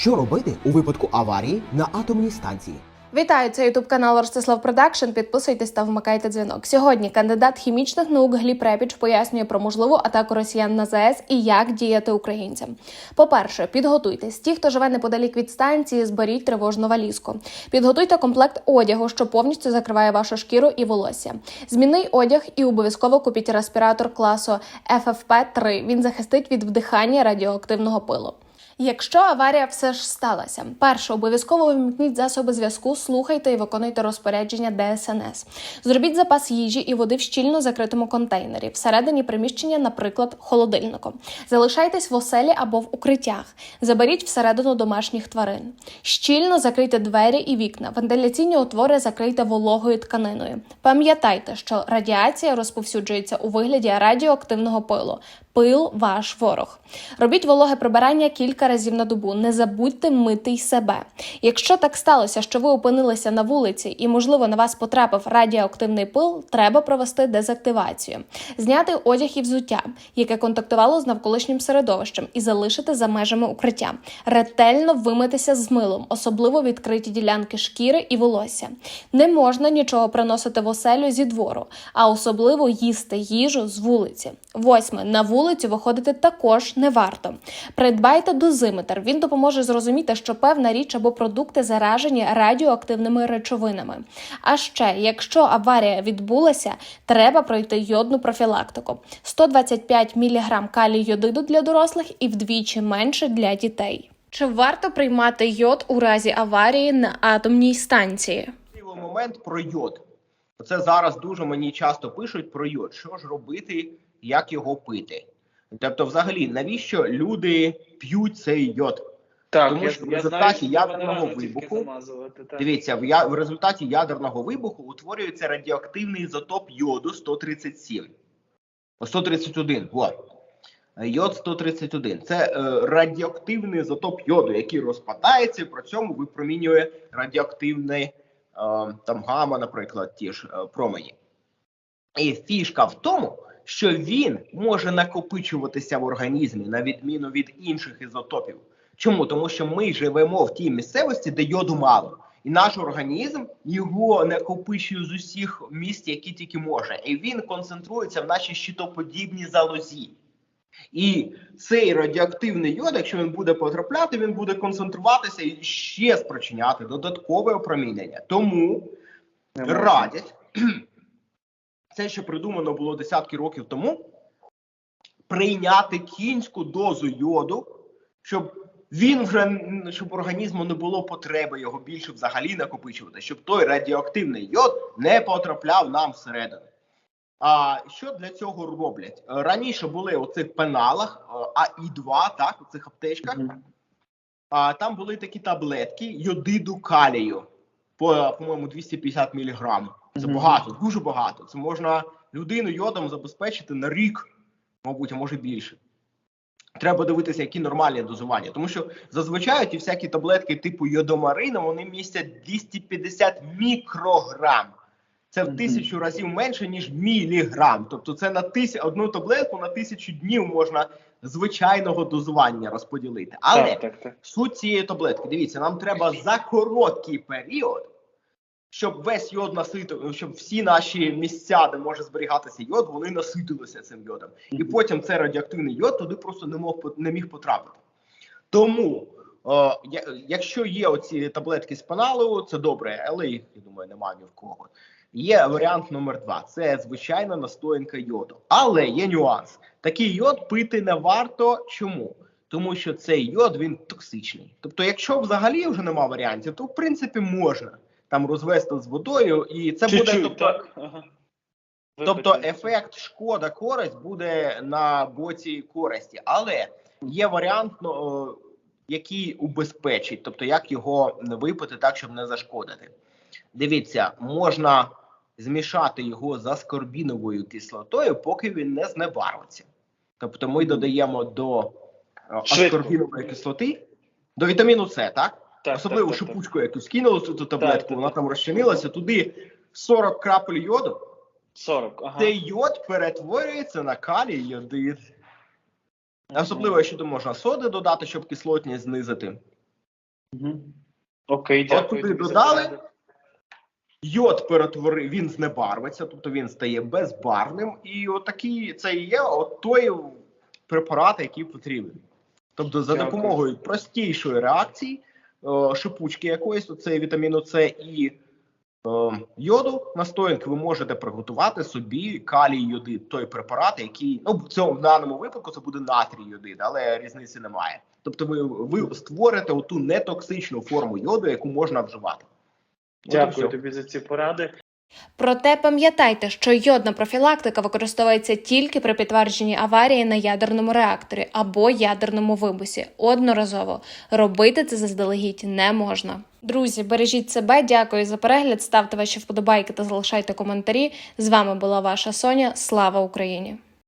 Що робити у випадку аварії на атомній станції? Вітаю, це ютуб канал Ростислав Продакшн. Підписуйтесь та вмикайте дзвінок. Сьогодні кандидат хімічних наук Гліб Репіч пояснює про можливу атаку росіян на ЗАЕС і як діяти українцям. По-перше, підготуйтесь. Ті, хто живе неподалік від станції, зберіть тривожну валізку. Підготуйте комплект одягу, що повністю закриває вашу шкіру і волосся. Змінний одяг і обов'язково купіть респіратор класу FFP3. Він захистить від вдихання радіоактивного пилу. Якщо аварія все ж сталася, перше обов'язково вимкніть засоби зв'язку, слухайте і виконуйте розпорядження ДСНС. Зробіть запас їжі і води в щільно закритому контейнері, всередині приміщення, наприклад, холодильником. Залишайтесь в оселі або в укриттях. Заберіть всередину домашніх тварин. Щільно закрийте двері і вікна. Вентиляційні отвори закрийте вологою тканиною. Пам'ятайте, що радіація розповсюджується у вигляді радіоактивного пилу. Пил ваш ворог. Робіть вологе прибирання кілька разів на добу. Не забудьте мити й себе. Якщо так сталося, що ви опинилися на вулиці і, можливо, на вас потрапив радіоактивний пил, треба провести дезактивацію, зняти одяг і взуття, яке контактувало з навколишнім середовищем, і залишити за межами укриття. Ретельно вимитися з милом, особливо відкриті ділянки шкіри і волосся. Не можна нічого приносити в оселю зі двору, а особливо їсти їжу з вулиці. Восьме на вулицю виходити також не варто. Придбайте дозиметр. Він допоможе зрозуміти, що певна річ або продукти заражені радіоактивними речовинами. А ще, якщо аварія відбулася, треба пройти йодну профілактику: 125 мг калію йодиду для дорослих і вдвічі менше для дітей. Чи варто приймати йод у разі аварії на атомній станції? момент про йод. Це зараз дуже мені часто пишуть про йод. Що ж робити, як його пити? Тобто, взагалі, навіщо люди п'ють цей йод? Так, Тому я, що в я результаті знаю, ядерного вибуху-. Дивіться, в, я, в результаті ядерного вибуху утворюється радіоактивний ізотоп йоду 137. 131, вот. Йод 131. Це е, радіоактивний ізотоп йоду, який розпадається і при цьому випромінює радіоактивний е, там гама, наприклад, ті ж е, промені. І фішка в тому, що він може накопичуватися в організмі на відміну від інших ізотопів. Чому? Тому що ми живемо в тій місцевості, де йоду мало. І наш організм його накопичує з усіх місць, які тільки може. І він концентрується в нашій щитоподібній залозі. І цей радіоактивний йод, якщо він буде потрапляти, він буде концентруватися і ще спричиняти додаткове опромінення. Тому радять це, що придумано було десятки років тому, прийняти кінську дозу йоду, щоб він вже щоб організму не було потреби його більше взагалі накопичувати, щоб той радіоактивний йод не потрапляв нам всередину. А що для цього роблять? Е, Раніше були у цих пеналах е, АІ-2, так, у цих аптечках. А там були такі таблетки йодиду калію по, по-моєму, 250 мг. Це багато, дуже багато. Це можна людину йодом забезпечити на рік, мабуть, а може більше. Треба дивитися, які нормальні дозування. Тому що зазвичай ті всякі таблетки типу йодомарину, вони містять 250 мікрограм. Це в тисячу разів менше, ніж міліграм. Тобто це на тисяч, одну таблетку на тисячу днів можна звичайного дозування розподілити. Але Так, так, так. Суть цієї таблетки. Дивіться, нам треба за короткий період, щоб весь йод наситив, щоб всі наші місця, де може зберігатися йод, вони наситилися цим йодом. І потім цей радіоактивний йод туди просто не мог не міг потрапити. Тому, е, я- якщо є оці таблетки з пеналу, це добре, але їх я думаю, немає ні в кого. Є варіант номер два: це звичайна настоянка йоду. Але є нюанс: такий йод пити не варто. Чому? Тому що цей йод він токсичний. Тобто, якщо взагалі вже нема варіантів, то в принципі можна там розвести з водою, і це буде Чуть-чуть, тобто, так? Ага. тобто ефект шкода користь буде на боці користі, але є варіант, ну, який убезпечить, тобто як його випити так, щоб не зашкодити. Дивіться, можна змішати його з аскорбіновою кислотою, поки він не знебарвиться. Тобто ми додаємо до аскорбінової кислоти, до вітаміну С, так? Так, Особливо так, так, так. шипучку, яку скинули цю таблетку, так, вона так. там розчинилася, туди 40 крапель йоду, 40, ага. цей йод перетворюється на калій йодид. Особливо, якщо тут можна соди додати, щоб кислотність знизити. Угу. Окей, От туди додали. Йод перетворив, він знебарвиться, тобто він стає безбарвним, і отакий це і є от той препарат, який потрібен. Тобто, за допомогою простішої реакції, шипучки якоїсь, оце вітаміну С і е, йоду настоянки, ви можете приготувати собі калій йодид, той препарат, який ну в цьому в даному випадку це буде натрій йодид, але різниці немає. Тобто, ви, ви створите оту нетоксичну форму йоду, яку можна вживати. Дякую тобі за ці поради. Проте пам'ятайте, що йодна профілактика використовується тільки при підтвердженні аварії на ядерному реакторі або ядерному вибусі. Одноразово робити це заздалегідь не можна. Друзі, бережіть себе. Дякую за перегляд. Ставте ваші вподобайки та залишайте коментарі. З вами була ваша Соня. Слава Україні!